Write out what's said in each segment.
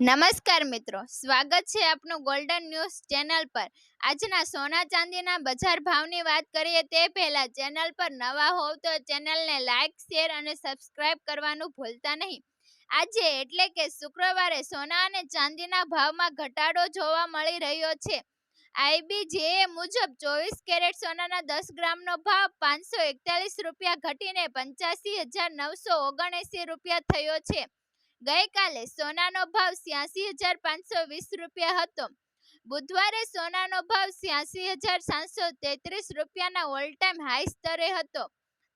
નમસ્કાર મિત્રો, સ્વાગત છે આપનું ગોલ્ડન ન્યૂઝ ચેનલ પર. આજના સોના ચાંદીના બજાર ભાવની વાત કરીએ તે પહેલા ચેનલ પર નવા હોવ તો ચેનલને લાઇક શેર અને સબસ્ક્રાઇબ કરવાનું ભૂલતા નહીં. આજે એટલે કે શુક્રવારે સોના અને ચાંદીના ભાવમાં ઘટાડો જોવા મળી રહ્યો છે. આઈબીજેએ મુજબ ચોવીસ કેરેટ સોનાના દસ ગ્રામનો ભાવ પાંચસો એકતાલીસ રૂપિયા ઘટીને પંચ્યાસી હજાર નવસો ઓગણએંસી રૂપિયા થયો છે. ગઈકાલે સોનાનો ભાવ છ્યાસી હજાર પાંચસો વીસ રૂપિયા હતો. બુધવારે સોનાનો ભાવ છ્યાસી હજાર સાતસો તેત્રીસ રૂપિયાના ઓલ ટાઈમ હાઈ સ્તરે હતો.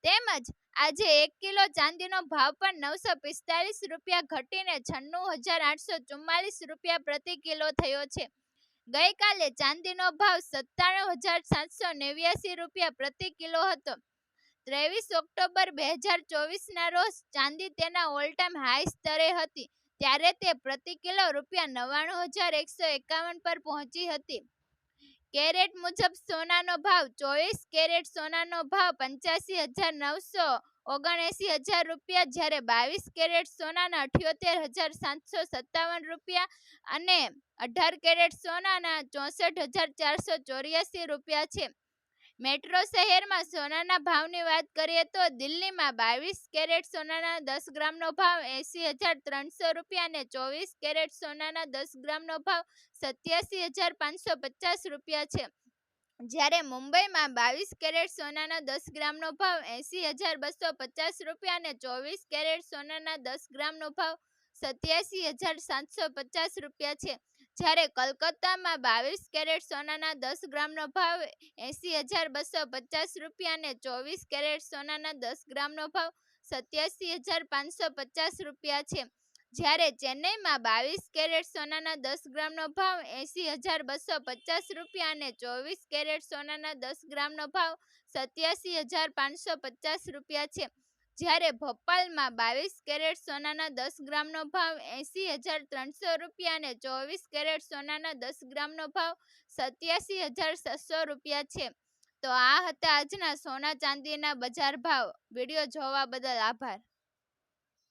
તેમજ આજે એક કિલો ચાંદીનો ભાવ પણ નવસો પિસ્તાલીસ રૂપિયા ઘટીને છન્નું હજાર આઠસો ચુમ્માલીસ રૂપિયા પ્રતિ કિલો થયો છે. ગઈકાલે ચાંદીનો ભાવ સત્તાણું હજાર સાતસો નેવ્યાસી રૂપિયા પ્રતિ કિલો હતો. ત્રેવીસ ઓક્ટોબર બે હજાર ચોવીસના રોજ ચાંદી તેના ઓલ ટાઈમ હાઈ સ્તરે હતી. ત્યારે તે પ્રતિ કિલો રૂપિયા નવ્વાણું હજાર એકસો એકાવન પર પહોંચી હતી. કેરેટ મુજબ સોનાનો ભાવ ચોવીસ કેરેટ સોનાનો ભાવ પંચ્યાસી હજાર નવસો ઓગણએસી હજાર રૂપિયા જ્યારે બાવીસ કેરેટ સોનાના અઠ્યોતેર હજાર સાતસો સત્તાવન રૂપિયા અને અઢાર કેરેટ સોનાના ચોસઠ હજાર ચારસો ચોર્યાસી રૂપિયા છે. મેટ્રો શહેરમાં સોનાના ભાવની વાત કરીએ તો દિલ્હીમાં બાવીસ કેરેટ સોનાના દસ ગ્રામનો ભાવ, એંસી હજાર ત્રણસો રૂપિયા અને ચોવીસ કેરેટ સોનાના દસ ગ્રામનો ભાવ સત્યાસી હજાર પાંચસો પચાસ રૂપિયા છે. જ્યારે મુંબઈમાં બાવીસ કેરેટ સોનાના દસ ગ્રામનો ભાવ, એંસી હજાર બસો પચાસ રૂપિયા અને ચોવીસ કેરેટ સોનાના દસ ગ્રામનો ભાવ સત્યાસી હજાર સાતસો પચાસ રૂપિયા છે. જ્યારે કલકત્તામાં બાવીસ કેરેટ સોનાના દસ ગ્રામનો ભાવ, એંસી હજાર બસો પચાસ રૂપિયા અને ચોવીસ કેરેટ સોનાના દસ ગ્રામનો ભાવ સત્યાસી હજાર પાંચસો પચાસ રૂપિયા છે. જ્યારે ચેન્નઈમાં બાવીસ કેરેટ સોનાના દસ ગ્રામનો ભાવ, એંસી હજાર બસો પચાસ રૂપિયા અને ચોવીસ કેરેટ સોનાના દસ ગ્રામનો ભાવ સત્યાસી હજાર પાંચસો પચાસ રૂપિયા છે. જ્યારે ભોપાલમાં બાવીસ કેરેટ સોનાના દસ ગ્રામનો ભાવ, એંસી હજાર ત્રણસો રૂપિયા અને ચોવીસ કેરેટ સોનાના દસ ગ્રામનો ભાવ સત્યાસી હજાર છસો રૂપિયા છે. તો આ હતા આજના સોના ચાંદીના બજાર ભાવ. વીડિયો જોવા બદલ આભાર.